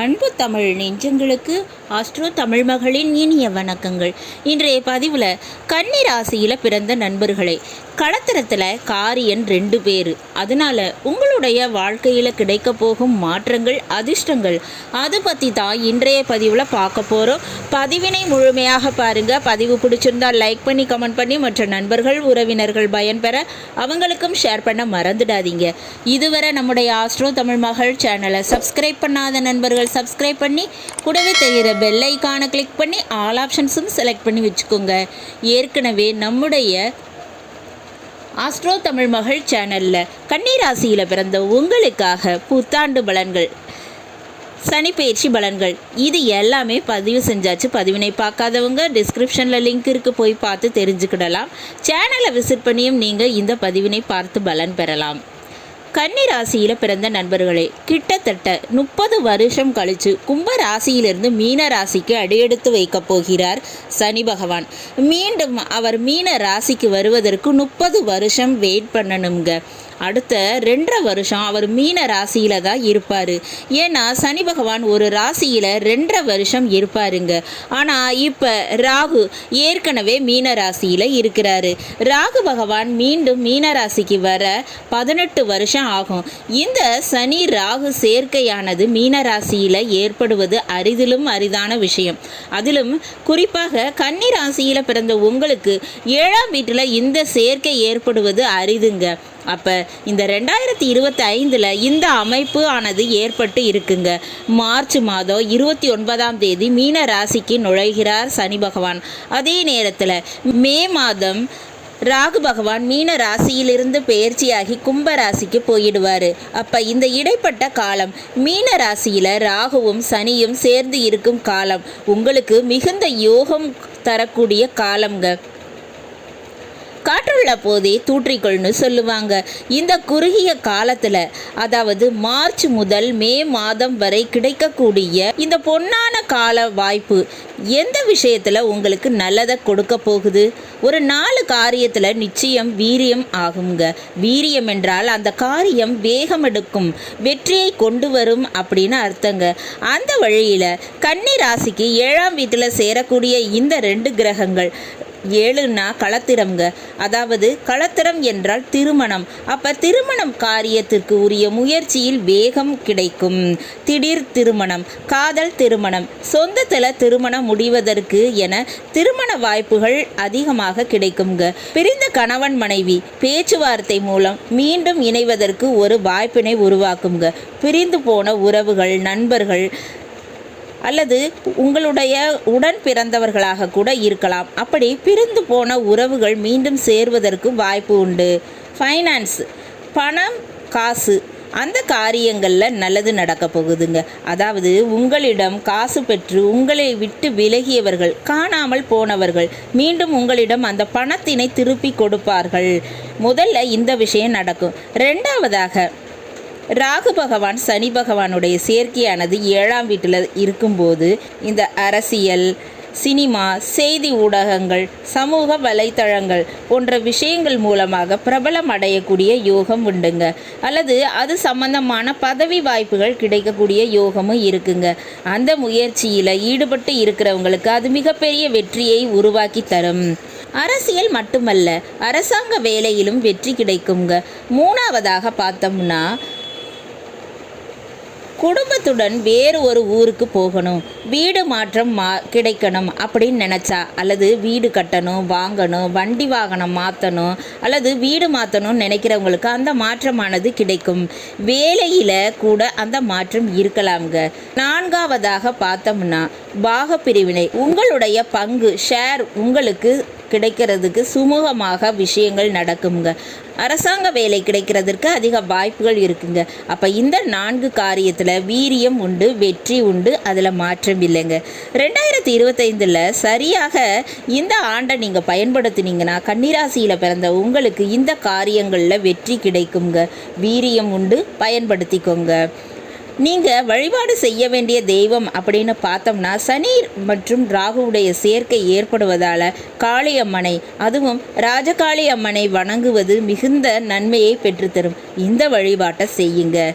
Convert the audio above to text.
அன்பு தமிழ் நெஞ்சங்களுக்கு ஆஸ்ட்ரோ தமிழ் மகளின் இனிய வணக்கங்கள். இன்றைய பதிவில் கன்னிராசியில் பிறந்த நண்பர்களே களத்திரத்தில் காரியன் ரெண்டு பேர். அதனால உங்களுடைய வாழ்க்கையில் கிடைக்க போகும் மாற்றங்கள் அதிர்ஷ்டங்கள் அது பற்றி தான் இன்றைய பதிவில் பார்க்க போகிறோம் பதிவினை முழுமையாக பாருங்கள் பதிவு பிடிச்சிருந்தா லைக் பண்ணி கமெண்ட் பண்ணி மற்ற நண்பர்கள் உறவினர்கள் பயன்பெற அவங்களுக்கும் ஷேர் பண்ண மறந்துடாதீங்க. இதுவரை நம்முடைய ஆஸ்ட்ரோ தமிழ் மகள் சேனலை சப்ஸ்கிரைப் பண்ணாத நண்பர்கள் சப்ஸ்கிரைப் பண்ணி கூடவே தெரிகிற பெல் ஐக்கானை கிளிக் பண்ணி ஆல் ஆப்ஷன்ஸும் செலக்ட் பண்ணி வச்சுக்கோங்க. ஏற்கனவே நம்முடைய ஆஸ்ட்ரோ தமிழ் மகள் சேனலில் கன்னிராசியில் பிறந்த உங்களுக்காக புத்தாண்டு பலன்கள் சனிப்பெயர்ச்சி பலன்கள். இது எல்லாமே பதிவு செஞ்சாச்சு. பதிவினை பார்க்காதவங்க டிஸ்கிரிப்ஷனில் லிங்க் இருக்குது போய் பார்த்து தெரிஞ்சுக்கிடலாம். சேனலை விசிட் பண்ணியும் நீங்கள் இந்த பதிவினை பார்த்து பலன் பெறலாம். கன்னி ராசியில் பிறந்த நண்பர்களே கிட்டத்தட்ட முப்பது வருஷம் கழித்து கும்ப ராசியிலிருந்து மீன ராசிக்கு அடியெடுத்து வைக்கப் போகிறார் சனி பகவான். மீண்டும் அவர் மீன ராசிக்கு வருவதற்கு முப்பது வருஷம் வெயிட் பண்ணணுங்க அடுத்த ரெண்டரை வருஷம் அவர் மீன ராசியில தான் இருப்பார். ஏன்னா சனி பகவான் ஒரு ராசியில் ரெண்டரை வருஷம் இருப்பாருங்க. ஆனால் இப்போ ராகு ஏற்கனவே மீன ராசியில் இருக்கிறாரு. ராகு பகவான் மீண்டும் மீன ராசிக்கு வர பதினெட்டு வருஷம் ஆகும். இந்த சனி ராகு சேர்க்கையானது மீன ராசியில் ஏற்படுவது அரிதிலும் அரிதான விஷயம். அதிலும் குறிப்பாக கன்னி ராசியில் பிறந்த உங்களுக்கு ஏழாம் வீட்டில் இந்த சேர்க்கை ஏற்படுவது அரிதுங்க. அப்போ இந்த ரெண்டாயிரத்தி இருபத்தி ஐந்தில் இந்த அமைப்பு ஆனது ஏற்பட்டு இருக்குங்க. மார்ச் மாதம் இருபத்தி ஒன்பதாம் தேதி மீன ராசிக்கு நுழைகிறார் சனி பகவான். அதே நேரத்தில் மே மாதம் ராகு பகவான் மீன ராசியிலிருந்து பெயர்ச்சியாகி கும்ப ராசிக்கு போயிடுவார். அப்போ இந்த இடைப்பட்ட காலம் மீன ராசியில் ராகுவும் சனியும் சேர்ந்து இருக்கும் காலம். உங்களுக்கு மிகுந்த யோகம் தரக்கூடிய காலம்ங்க. உள்ள போதே தூற்றிக்கொள்னு சொல்லுவாங்க. இந்த குறுகிய காலத்தில் அதாவது மார்ச் முதல் மே மாதம் வரை கிடைக்கக்கூடிய இந்த பொன்னான கால வாய்ப்பு எந்த விஷயத்தில் உங்களுக்கு நல்லதை கொடுக்க போகுது? ஒரு நாலு காரியத்தில் நிச்சயம் வீரியம் ஆகுங்க. வீரியம் என்றால் அந்த காரியம் வேகம் எடுக்கும் வெற்றியை கொண்டு வரும் அப்படின்னு அர்த்தங்க. அந்த வழியில் கன்னி ராசிக்கு ஏழாம் வீட்டில் சேரக்கூடிய இந்த ரெண்டு கிரகங்கள் ஏழுன்னா களத்திரம்ங்க அதாவது களத்திரம் என்றால் திருமணம். அப்ப திருமணம் காரியத்திற்கு உரிய முயற்சியில் வேகம் கிடைக்கும். திடீர் திருமணம் காதல் திருமணம் சொந்தத்தில் திருமணம் முடிவதற்கு என திருமண வாய்ப்புகள் அதிகமாக கிடைக்குங்க பிரிந்த கணவன் மனைவி பேச்சுவார்த்தை மூலம் மீண்டும் இணைவதற்கு ஒரு வாய்ப்பினை உருவாக்குங்க பிரிந்து போன உறவுகள் நண்பர்கள் அல்லது உங்களுடைய உடன் பிறந்தவர்களாக கூட இருக்கலாம். அப்படி பிரிந்து போன உறவுகள் மீண்டும் சேர்வதற்கு வாய்ப்பு உண்டு. ஃபைனான்ஸ் பணம் காசு அந்த காரியங்களில் நல்லது நடக்க போகுதுங்க. அதாவது உங்களிடம் காசு பெற்று உங்களை விட்டு விலகியவர்கள் காணாமல் போனவர்கள் மீண்டும் உங்களிடம் அந்த பணத்தினை திருப்பி கொடுப்பார்கள். முதல்ல இந்த விஷயம் நடக்கும். ரெண்டாவதாக ராகு பகவான் சனி பகவானுடைய சேர்க்கையானது ஏழாம் வீட்டில் இருக்கும்போது இந்த அரசியல் சினிமா செய்தி ஊடகங்கள் சமூக வலைத்தளங்கள் போன்ற விஷயங்கள் மூலமாக பிரபலம் அடையக்கூடிய யோகம் உண்டுங்க. அல்லது அது சம்பந்தமான பதவி வாய்ப்புகள் கிடைக்கக்கூடிய யோகமும் இருக்குங்க. அந்த முயற்சியில் ஈடுபட்டு இருக்கிறவங்களுக்கு அது மிகப்பெரிய வெற்றியை உருவாக்கி தரும். அரசியல் மட்டுமல்ல அரசாங்க வேலையிலும் வெற்றி கிடைக்குங்க. மூணாவதாக பார்த்தோம்னா குடும்பத்துடன் வேறு ஒரு ஊருக்கு போகணும். வீடு மாற்றம் மா கிடைக்கணும் அப்படின்னு நினச்சா அல்லது வீடு கட்டணும் வாங்கணும் வண்டி வாகனம் மாற்றணும் அல்லது வீடு மாற்றணும்னு நினைக்கிறவங்களுக்கு அந்த மாற்றமானது கிடைக்கும். வேலையில் கூட அந்த மாற்றம் இருக்கலாம்ங்க. நான்காவதாக பார்த்தோம்னா பாக பிரிவினை உங்களுடைய பங்கு ஷேர் உங்களுக்கு கிடைக்கிறதுக்கு சுமூகமாக விஷயங்கள் நடக்குங்க அரசாங்க வேலை கிடைக்கிறதுக்கு அதிக வாய்ப்புகள் இருக்குங்க. அப்போ இந்த நான்கு காரியத்தில் வீரியம் உண்டு வெற்றி உண்டு அதில் மாற்றம் இல்லைங்க. ரெண்டாயிரத்தி இருபத்தைந்தில் சரியாக இந்த ஆண்டை நீங்கள் பயன்படுத்தினீங்கன்னா கன்னிராசியில் பிறந்த உங்களுக்கு இந்த காரியங்களில் வெற்றி கிடைக்குங்க வீரியம் உண்டு பயன்படுத்திக்கோங்க. நீங்கள் வழிபாடு செய்ய வேண்டிய தெய்வம் அப்படின்னு பார்த்தோம்னா சனி மற்றும் ராகுவுடைய சேர்க்கை ஏற்படுவதால் காளியம்மனை அதுவும் ராஜகாளி அம்மனை வணங்குவது மிகுந்த நன்மையை பெற்றுத்தரும். இந்த வழிபாட்டை செய்யுங்க.